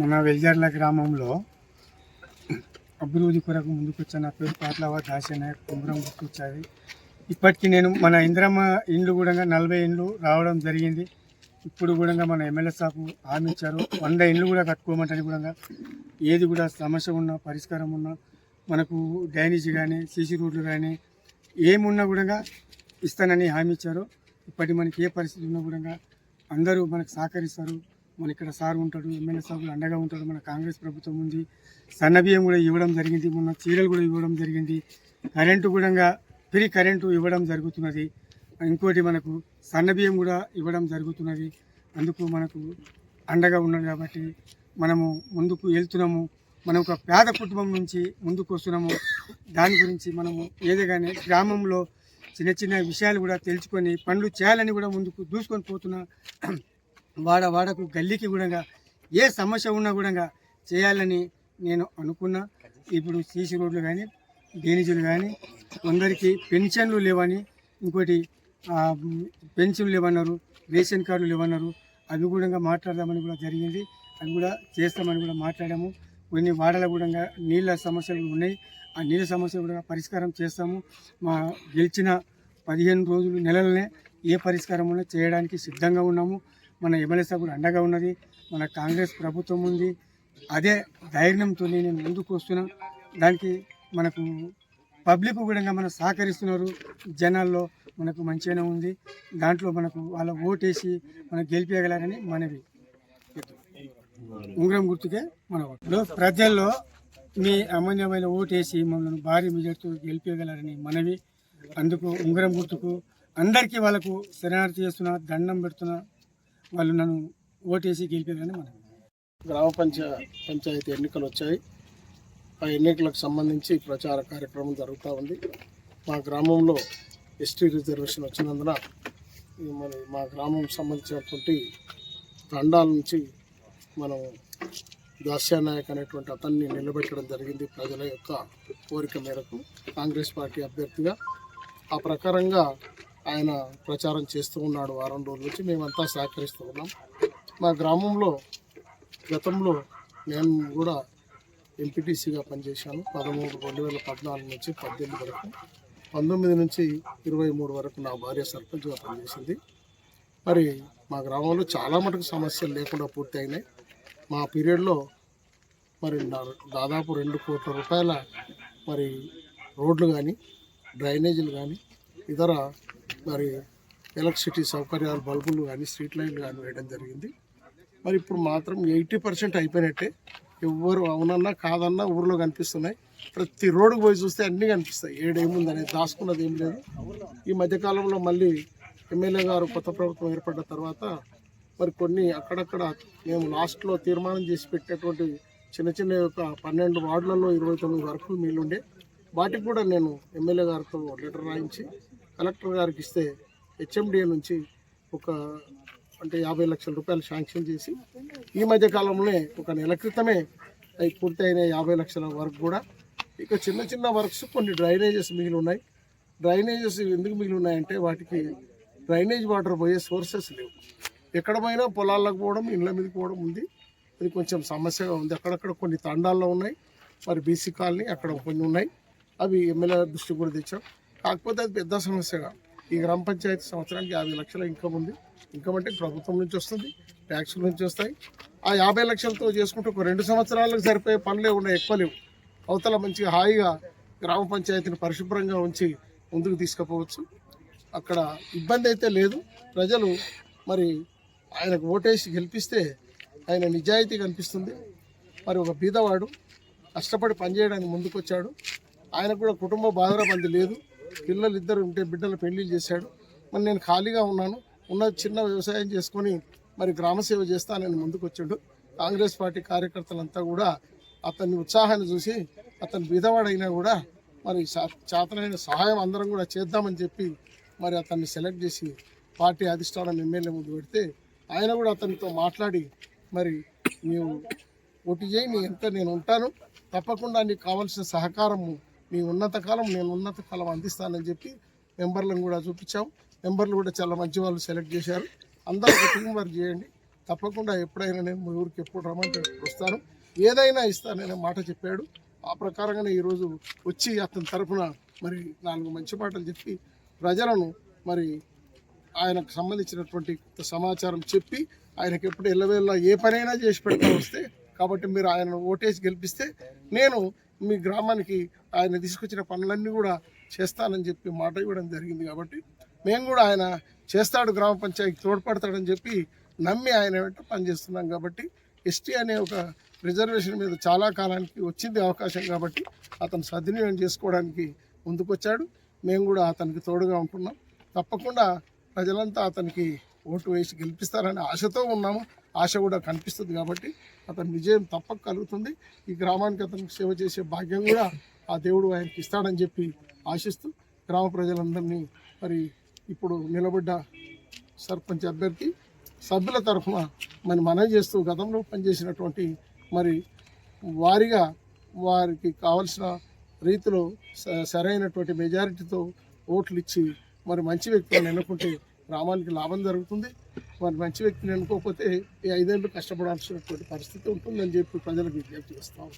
మన వెల్జర్ల గ్రామంలో అభివృద్ధి కొరకు ముందుకొచ్చిన నా పేరు పాట్లవ దాసనాయక్ కుమరం గుర్తొచ్చాయి. ఇప్పటికీ నేను మన ఇంద్రమ్మ ఇండ్లు కూడా నలభై ఇండ్లు రావడం జరిగింది. ఇప్పుడు కూడా మన ఎమ్మెల్యే సాపు హామీ ఇచ్చారు వంద ఇండ్లు కూడా కట్టుకోమంటని కూడా ఏది కూడా సమస్య ఉన్నా పరిష్కారం ఉన్నా మనకు డ్రైనేజ్ కానీ సీసీ రోడ్లు కానీ ఏమున్నా కూడా ఇస్తానని హామీ ఇచ్చారు. ఇప్పటి మనకి ఏ పరిస్థితి ఉన్నా కూడా అందరూ మనకు సహకరిస్తారు. మన ఇక్కడ సార్ ఉంటాడు ఎమ్మెల్యే సార్ అండగా ఉంటాడు మన కాంగ్రెస్ ప్రభుత్వం ఉంది. సన్న బియ్యం కూడా ఇవ్వడం జరిగింది మొన్న చీరలు కూడా ఇవ్వడం జరిగింది. కరెంటు కూడా ఫ్రీ కరెంటు ఇవ్వడం జరుగుతున్నది. ఇంకోటి మనకు సన్న బియ్యం కూడా ఇవ్వడం జరుగుతున్నది. అందుకు మనకు అండగా ఉన్నది కాబట్టి మనము ముందుకు వెళ్తున్నాము. మనం ఒక పేద కుటుంబం నుంచి ముందుకు వస్తున్నాము. దాని గురించి మనము ఏదేగానే గ్రామంలో చిన్న చిన్న విషయాలు కూడా తెలుసుకొని పనులు చేయాలని కూడా ముందుకు దూసుకొని పోతున్నా వాడ వాడకు గల్లీకి కూడా ఏ సమస్య ఉన్నా కూడా చేయాలని నేను అనుకున్నా. ఇప్పుడు సీసీ రోడ్లు కానీ డేనిజులు కానీ కొందరికి పెన్షన్లు లేవని ఇంకోటి పెన్షన్లు లేవన్నారు రేషన్ కార్డులు లేవన్నారు అవి కూడా మాట్లాడదామని కూడా జరిగింది. అవి కూడా చేస్తామని కూడా మాట్లాడాము. కొన్ని వాడల కూడా నీళ్ళ సమస్యలు ఉన్నాయి. ఆ నీళ్ళ సమస్యలు కూడా పరిష్కారం చేస్తాము. మా గెలిచిన పదిహేను రోజులు నెలలనే ఏ పరిష్కారం ఉన్నా చేయడానికి సిద్ధంగా ఉన్నాము. మన ఎమ్మెల్యే సార్ అండగా ఉన్నది మన కాంగ్రెస్ ప్రభుత్వం ఉంది. అదే ధైర్యంతో నేను ముందుకు వస్తున్నా. దానికి మనకు పబ్లిక్ కూడా మనం సహకరిస్తున్నారు. జనాల్లో మనకు మంచిగానే ఉంది. దాంట్లో మనకు వాళ్ళ ఓటేసి మనకు గెలిపించగలరని మనవి. ఉంగరం గుర్తుకే మన ఇప్పుడు ప్రజల్లో మీ అమూల్యమైన ఓటేసి మమ్మల్ని భారీ మెజార్టీతో గెలిపించగలరని మనవి. అందుకు ఉంగరం గుర్తుకు అందరికీ వాళ్ళకు శరణార్థి చేస్తున్నా దండం పెడుతున్నా. వాళ్ళు నన్ను ఓటేసి గెలిపారని మనం గ్రామ పంచ పంచాయతీ ఎన్నికలు వచ్చాయి. ఆ ఎన్నికలకు సంబంధించి ప్రచార కార్యక్రమం జరుగుతూ ఉంది. మా గ్రామంలో ఎస్టీ రిజర్వేషన్ వచ్చినందున మరి మన మా గ్రామం సంబంధించినటువంటి తండాల నుంచి మనం దాస్యానాయక్ అనేటువంటి అతన్ని నిలబెట్టడం జరిగింది ప్రజల యొక్క కోరిక మేరకు. కాంగ్రెస్ పార్టీ అభ్యర్థిగా ఆ ప్రకారంగా ఆయన ప్రచారం చేస్తూ ఉన్నాడు వారం రోజుల నుంచి. మేమంతా సహకరిస్తూ ఉన్నాం. మా గ్రామంలో గతంలో నేను కూడా ఎంపీటీసీగా పనిచేశాను. పదమూడు రెండు వేల పద్నాలుగు నుంచి పద్దెనిమిది వరకు. పంతొమ్మిది నుంచి ఇరవై మూడు వరకు నా భార్య సర్పంచ్గా పనిచేసింది. మరి మా గ్రామంలో చాలా మటుకు సమస్యలు లేకుండా పూర్తి అయినాయి. మా పీరియడ్లో మరి నా- దాదాపు రెండు కోట్ల రూపాయల మరి రోడ్లు కానీ డ్రైనేజీలు కానీ ఇతర మరి ఎలక్ట్రిసిటీ సౌకర్యాలు బల్బులు కానీ స్ట్రీట్ లైట్లు కానీ వేయడం జరిగింది. మరి ఇప్పుడు మాత్రం ఎయిటీ పర్సెంట్ అయిపోయినట్టే ఎవ్వరు అవునన్నా కాదన్నా ఊర్లో కనిపిస్తున్నాయి. ప్రతి రోడ్డుకు పోయి చూస్తే అన్నీ కనిపిస్తాయి. ఏడేముంది అనేది దాచుకున్నది ఏం లేదు. ఈ మధ్యకాలంలో మళ్ళీ ఎమ్మెల్యే గారు కొత్త ప్రభుత్వం ఏర్పడ్డ తర్వాత మరి కొన్ని అక్కడక్కడ మేము లాస్ట్లో తీర్మానం చేసి పెట్టేటువంటి చిన్న చిన్న యొక్క పన్నెండు వార్డులలో ఇరవై తొమ్మిది వరకు మీలుండే వాటికి కూడా నేను ఎమ్మెల్యే గారితో లెటర్ రాయించి కలెక్టర్ గారికి ఇస్తే హెచ్ఎండిఏ నుంచి ఒక అంటే యాభై లక్షల రూపాయలు శాంక్షన్ చేసి ఈ మధ్య కాలంలోనే ఒక నెల క్రితమే అవి పూర్తయిన యాభై లక్షల వరకు కూడా. ఇక చిన్న చిన్న వర్క్స్ కొన్ని డ్రైనేజెస్ మిగిలి ఉన్నాయి. డ్రైనేజెస్ ఎందుకు మిగిలి ఉన్నాయంటే వాటికి డ్రైనేజ్ వాటర్ పోయే సోర్సెస్ లేవు. ఎక్కడ పోయినా పొలాలకు పోవడం ఇళ్ళ మీదకి పోవడం ఉంది. అది కొంచెం సమస్యగా ఉంది. అక్కడక్కడ కొన్ని తండాల్లో ఉన్నాయి. మరి బీసీ కాలనీ అక్కడ కొన్ని ఉన్నాయి. అవి ఎమ్మెల్యే దృష్టికి కూడా తెచ్చాం. కాకపోతే అది పెద్ద సమస్యగా. ఈ గ్రామ పంచాయతీ సంవత్సరానికి యాభై లక్షల ఇన్కమ్ ఉంది. ఇన్కమ్ అంటే ప్రభుత్వం నుంచి వస్తుంది ట్యాక్స్ నుంచి వస్తాయి. ఆ యాభై లక్షలతో చేసుకుంటే ఒక రెండు సంవత్సరాలకు సరిపోయే పనులే ఉన్నాయి ఎక్కువ లేవు. అవతల మంచిగా హాయిగా గ్రామ పంచాయతీని పరిశుభ్రంగా ఉంచి ముందుకు తీసుకుపోవచ్చు. అక్కడ ఇబ్బంది అయితే లేదు. ప్రజలు మరి ఆయనకు ఓటేసి గెలిపిస్తే ఆయన నిజాయితీ కనిపిస్తుంది మరి ఒక బీదవాడు కష్టపడి పనిచేయడానికి ముందుకొచ్చాడు. ఆయనకు కూడా కుటుంబ బాధరబంది లేదు. పిల్లలు ఇద్దరు ఉంటే బిడ్డలు పెళ్ళి చేశాడు. మరి నేను ఖాళీగా ఉన్నాను. ఉన్న చిన్న వ్యవసాయం చేసుకొని మరి గ్రామ సేవ చేస్తానని ముందుకు వచ్చాడు కాంగ్రెస్ పార్టీ కార్యకర్తలంతా కూడా అతని ఉత్సాహాన్ని చూసి అతను బీదవాడైనా కూడా మరి చా- చేతనైన సహాయం అందరం కూడా చేద్దామని చెప్పి మరి అతన్ని సెలెక్ట్ చేసి పార్టీ అధిష్టానం ఎమ్మెల్యే ముందు పెడితే ఆయన కూడా అతనితో మాట్లాడి మరి నీవు ఓటు చేయి నీ ఎంత నేను ఉంటాను. తప్పకుండా నీకు కావాల్సిన సహకారము మీ ఉన్నత కాలం నేను ఉన్నత కాలం అందిస్తానని చెప్పి మెంబర్లను కూడా చూపించాం. మెంబర్లు కూడా చాలా మంచి వాళ్ళు సెలెక్ట్ చేశారు. అందరూ ఒక టీం వర్క్ చేయండి. తప్పకుండా ఎప్పుడైనా నేను మీ ఊరికి ఎప్పుడు రమ్మంటే వస్తాను. ఏదైనా ఇస్తాననే మాట చెప్పాడు. ఆ ప్రకారంగానే ఈరోజు వచ్చి అతని తరఫున మరి నాలుగు మంచి మాటలు చెప్పి ప్రజలను మరి ఆయనకు సంబంధించినటువంటి సమాచారం చెప్పి ఆయనకి ఎప్పుడు ఎల్లవేళ్ళ ఏ పనైనా చేసి పెడతా వస్తే కాబట్టి మీరు ఆయన ఓటేసి గెలిపిస్తే నేను మీ గ్రామానికి ఆయన తీసుకొచ్చిన పనులన్నీ కూడా చేస్తానని చెప్పి మాట ఇవ్వడం జరిగింది కాబట్టి మేము కూడా ఆయన చేస్తాడు గ్రామ పంచాయతీ తోడ్పడతాడని చెప్పి నమ్మి ఆయన వెంట పనిచేస్తున్నాం కాబట్టి ఎస్టీ అనే ఒక రిజర్వేషన్ మీద చాలా కాలానికి వచ్చింది అవకాశం కాబట్టి అతను సద్వినియోగం చేసుకోవడానికి ముందుకొచ్చాడు. మేము కూడా అతనికి తోడుగా ఉంటున్నాం. తప్పకుండా ప్రజలంతా అతనికి ఓటు వేసి గెలిపిస్తారనే ఆశతో ఉన్నాము. ఆశ కూడా కనిపిస్తుంది కాబట్టి అతని విజయం తప్పక కలుగుతుంది. ఈ గ్రామానికి అతనికి సేవ చేసే భాగ్యం కూడా ఆ దేవుడు ఆయనకి ఇస్తాడని చెప్పి ఆశిస్తూ గ్రామ ప్రజలందరినీ మరి ఇప్పుడు నిలబడ్డ సర్పంచ్ అభ్యర్థి సభ్యుల తరఫున మరి మనవి చేస్తూ గతంలో పనిచేసినటువంటి మరి వారిగా వారికి కావలసిన రీతిలో స- సరైనటువంటి మెజారిటీతో ఓట్లు ఇచ్చి మరి మంచి వ్యక్తులను ఎన్నుకుంటే గ్రామానికి లాభం జరుగుతుంది. మరి మంచి వ్యక్తిని అనుకోకపోతే ఈ ఐదేళ్ళు కష్టపడాల్సినటువంటి పరిస్థితి ఉంటుందని చెప్పి ప్రజలకు విజ్ఞప్తి చేస్తాం